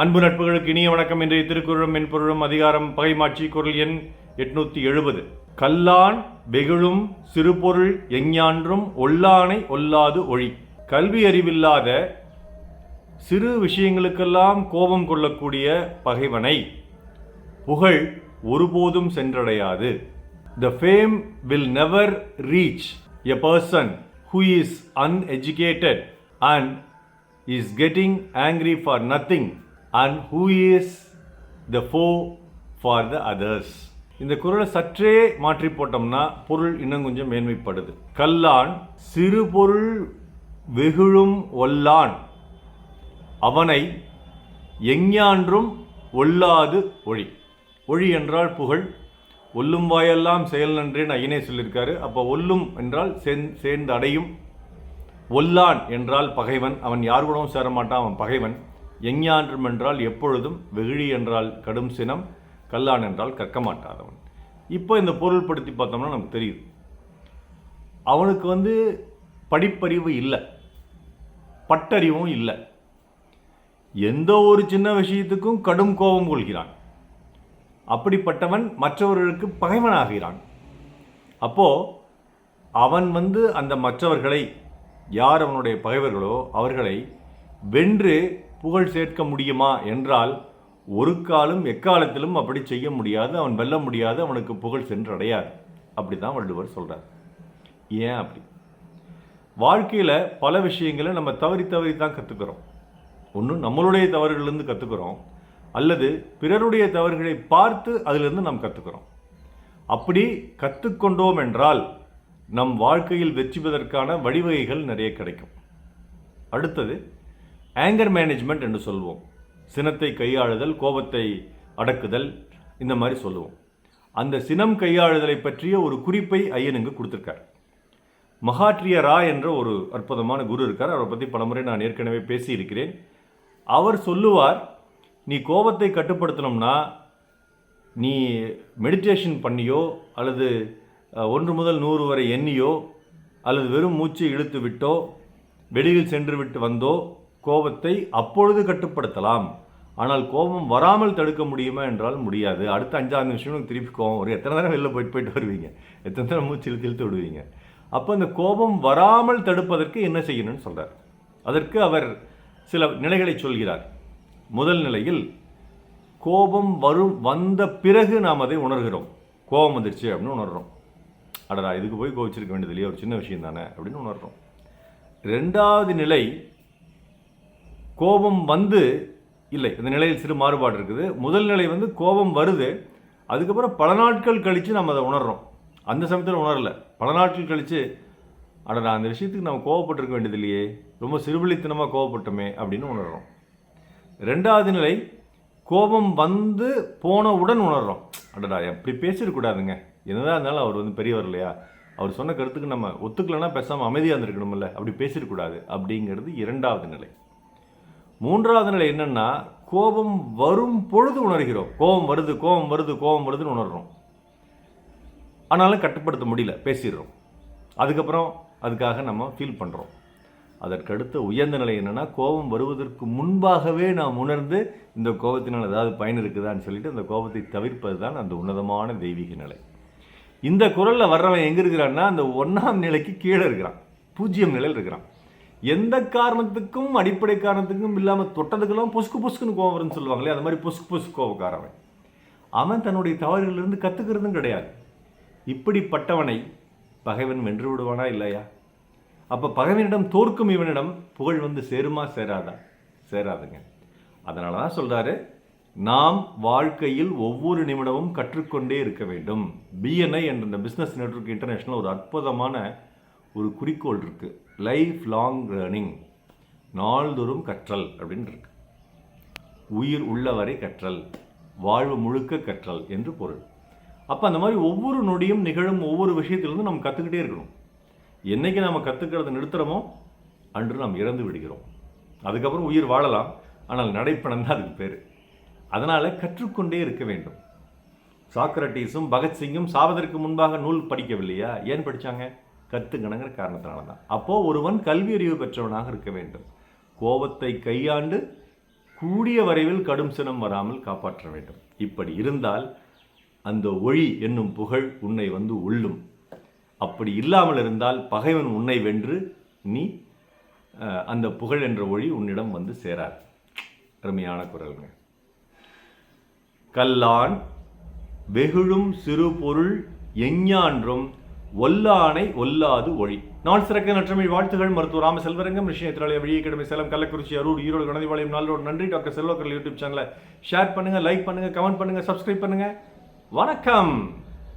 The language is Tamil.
அன்பு நட்புகளுக்கு இனிய வணக்கம். இன்றைய திருக்குறளும் மென்பொருளும் அதிகாரம் பகைமாட்சி குரல் எண் எட்நூத்தி எழுபது. கல்லான் வெகுழும் சிறுபொருள் எஞ்ஞான்றும் ஒல்லானை ஒல்லாது ஒழி. கல்வி அறிவில்லாத சிறு விஷயங்களுக்கெல்லாம் கோபம் கொள்ளக்கூடிய பகைவனை புகழ் ஒருபோதும் சென்றடையாது. The fame will never reach a person who is uneducated and is getting angry for nothing and who is the foe for the others இந்த குரலை சற்றே மாற்றி போட்டோம்னா பொருள் இன்னும் கொஞ்சம் மேன்மைப்படுது. கல்லான் சிறு பொருள் வெகுழும் ஒல்லான். அவனை எஞ்ஞான்றும் ஒல்லாது ஒழி ஒழி என்றால் புகழ். ஒல்லும் வாயெல்லாம் செயல் நன்றேன்னு ஐயனே சொல்லியிருக்காரு. அப்போ ஒல்லும் என்றால் சேந் சேர்ந்து அடையும் ஒல்லான் என்றால் பகைவன். அவன் யார் கூடவும் சேரமாட்டான். அவன் பகைவன். எஞ்ஞான்றும் என்றால் எப்பொழுதும் வெகுழி என்றால் கடும் சினம் கல்லான் என்றால் கற்க மாட்டாதவன் இப்போ இந்த பொருள்படுத்தி பார்த்தோம்னா நமக்கு தெரியுது. அவனுக்கு வந்து படிப்பறிவு இல்லை பட்டறிவும் இல்லை. எந்த ஒரு சின்ன விஷயத்துக்கும் கடும் கோபம் கொள்கிறான். அப்படிப்பட்டவன் மற்றவர்களுக்கு பகைவனாகிறான். அப்போது அவன் வந்து அந்த மற்றவர்களை யார் அவனுடைய பகைவர்களோ அவர்களை வென்று புகழ் சேர்க்க முடியுமா என்றால் ஒரு காலம் எக்காலத்திலும் அப்படி செய்ய முடியாது அவன் வெல்ல முடியாது அவனுக்கு புகழ் சென்றடையாது. அப்படி தான் வள்ளுவர் சொல்கிறார் ஏன் அப்படி? வாழ்க்கையில் பல விஷயங்களை நம்ம தவறி தவறி தான் கற்றுக்கிறோம் ஒன்று நம்மளுடைய தவறுகளிலிருந்து கற்றுக்கிறோம் அல்லது பிறருடைய தவறுகளை பார்த்து அதிலிருந்து நாம் கற்றுக்கிறோம் அப்படி கற்றுக்கொண்டோம் என்றால் நம் வாழ்க்கையில் வெற்றி பெறுவதற்கான வழிவகைகள் நிறைய கிடைக்கும். அடுத்தது ஆங்கர் மேனேஜ்மெண்ட் என்று சொல்வோம். சினத்தை கையாளுதல் கோபத்தை அடக்குதல் இந்த மாதிரி சொல்லுவோம் அந்த சினம் கையாளுதலை பற்றிய ஒரு குறிப்பை ஐயனுங்க கொடுத்துருக்கார். மகாட்ரிய ரா என்ற ஒரு அற்புதமான குரு இருக்கார். அவரை பற்றி பலமுறை நான் ஏற்கனவே பேசியிருக்கிறேன். அவர் சொல்லுவார் நீ கோபத்தை கட்டுப்படுத்தணும்னா நீ மெடிடேஷன் பண்ணியோ அல்லது ஒன்று முதல் நூறு வரை எண்ணியோ அல்லது வெறும் மூச்சு இழுத்து விட்டோ வெளியில் சென்று விட்டு வந்தோ கோபத்தை அப்பொழுது கட்டுப்படுத்தலாம். ஆனால் கோபம் வராமல் தடுக்க முடியுமா என்றால் முடியாது. அடுத்த அஞ்சாறு நிமிஷம் திருப்பி கோபம் வரும். எத்தனை நேரம் வெளில போயிட்டு போயிட்டு வருவீங்க? எத்தனை நேரம் மூச்சு இழுத்து இழுத்து விடுவீங்க? அப்போ அந்த கோபம் வராமல் தடுப்பதற்கு என்ன செய்யணும்னு சொல்கிறார் அதற்கு அவர் சில நிலைகளை சொல்கிறார். முதல் நிலையில் கோபம் வரும் வந்த பிறகு நாம் அதை உணர்கிறோம். கோபம் வந்துருச்சு அப்படின்னு உணர்கிறோம் அடடா இதுக்கு போய் கோவிச்சிருக்க வேண்டியது இல்லையா ஒரு சின்ன விஷயம் தானே அப்படின்னு உணர்கிறோம் ரெண்டாவது நிலை கோபம் வந்து இல்லை இந்த நிலையில் சிறு மாறுபாடு இருக்குது. முதல் நிலை வந்து கோபம் வருது. அதுக்கப்புறம் பல நாட்கள் கழித்து நம்ம அதை உணர்கிறோம் அந்த சமயத்தில் உணரல. பல நாட்கள் கழித்து அடடா அந்த விஷயத்துக்கு நம்ம கோவப்பட்டிருக்க வேண்டியது இல்லையே ரொம்ப சிறுபிழித்தனமாக கோவப்பட்டோமே அப்படின்னு உணர்கிறோம் ரெண்டாவது நிலை கோபம் வந்து போனவுடன் உணர்கிறோம் அடடா எப்படி பேசிடக்கூடாதுங்க என்னதான் இருந்தாலும் அவர் வந்து பெரியவர் இல்லையா? அவர் சொன்ன கருத்துக்கு நம்ம ஒத்துக்கலைன்னா பேசாமல் அமைதியாக இருந்திருக்கணும்ல. அப்படி பேசிடக்கூடாது அப்படிங்கிறது இரண்டாவது நிலை. மூன்றாவது நிலை என்னன்னா கோபம் வரும் பொழுது உணர்கிறோம். கோபம் வருது கோபம் வருது கோபம் வருதுன்னு உணர்கிறோம் ஆனாலும் கட்டுப்படுத்த முடியல பேசிடுறோம். அதுக்கப்புறம் அதுக்காக நம்ம ஃபீல் பண்ணுறோம் அதற்கடுத்த உயர்ந்த நிலை என்னென்னா கோபம் வருவதற்கு முன்பாகவே நாம் உணர்ந்து இந்த கோபத்தினால் ஏதாவது பயன் இருக்குதான்னு சொல்லிட்டு அந்த கோபத்தை தவிர்ப்பது தான் அந்த உன்னதமான தெய்வீக நிலை. இந்த குரலில் வர்றவன் எங்கே இருக்கிறான்னா அந்த ஒன்றாம் நிலைக்கு கீழே இருக்கிறான். பூஜ்ஜியம் நிலையில் இருக்கிறான். எந்த காரணத்துக்கும் அடிப்படை காரணத்துக்கும் இல்லாமல் தொட்டதுக்கெல்லாம் பொசுக்கு பொசுக்குன்னு கோவம் வரும்னு சொல்லுவாங்களே அது மாதிரி பொசுக்கு பொசுக்கு கோபக்காரவன் அவன் தன்னுடைய தவறுகளிலிருந்து கற்றுக்கிறதும் கிடையாது. இப்படிப்பட்டவனை பகைவன் வென்று விடுவானா இல்லையா? அப்போ பகைவனிடம் தோற்கும் இவனிடம் புகழ் வந்து சேருமா சேராதா? சேராதுங்க. அதனால தான் சொல்கிறாரு நாம் வாழ்க்கையில் ஒவ்வொரு நிமிடமும் கற்றுக்கொண்டே இருக்க வேண்டும். பிஎன்ஐ என்ற இந்த பிஸ்னஸ் நெட்வொர்க் இன்டர்நேஷ்னல் ஒரு அற்புதமான ஒரு குறிக்கோள் இருக்குது லைஃப் லாங் லேர்னிங் நாள்தோறும் கற்றல் அப்படின்னு இருக்கு உயிர் உள்ளவரை கற்றல் வாழ்வு முழுக்க கற்றல் என்று பொருள். அப்போ அந்த மாதிரி ஒவ்வொரு நொடியும் நிகழும் ஒவ்வொரு விஷயத்திலிருந்து நம்ம கற்றுக்கிட்டே இருக்கணும். என்னைக்கு நம்ம கற்றுக்கிறத நிறுத்துகிறோமோ அன்று நாம் இறந்து விடுகிறோம். அதுக்கப்புறம் உயிர் வாழலாம். ஆனால் நடைப்பணம் தான் அதுக்கு பேர். அதனால் கற்றுக்கொண்டே இருக்க வேண்டும். சாக்ரட்டீஸும் பகத்சிங்கும் சாவதற்கு முன்பாக நூல் படிக்கவில்லையா? ஏன் படிச்சாங்க? கற்றுக்கணுங்கிற காரணத்தினால தான் அப்போது ஒருவன் கல்வி அறிவு பெற்றவனாக இருக்க வேண்டும். கோபத்தை கையாண்டு கூடிய வரைவில் கடும் சினம் வராமல் காப்பாற்ற வேண்டும். இப்படி இருந்தால் அந்த ஒளி என்னும் புகழ் உன்னை வந்து உள்ளும். அப்படி இல்லாமல் இருந்தால் பகைவன் உன்னை வென்று நீ அந்த புகழ் என்ற ஒளி உன்னிடம் வந்து சேரார் அருமையான குரல்ங்க. கல்லான் வெகுழும் சிறு பொருள் எஞ்ஞான்றும் ஒல்லானை ஒல்லாது ஒளி நாள் சிறக்க நற்றமிழ் வாழ்த்துகள் மருத்துவ ராம செல்வரங்கம் விஷயத்திராலய விழிய கிடமை சேலம் கள்ளக்குறிச்சி அரூர் ஈரோடு குணதிபாளையம் நாளோடு நன்றி. டாக்டர் செல்வக்கர் யூடியூப் சேனலை ஷேர் பண்ணுங்கள் லைக் பண்ணுங்கள் கமெண்ட் பண்ணுங்கள் சப்ஸ்கிரைப் பண்ணுங்கள் வணக்கம்!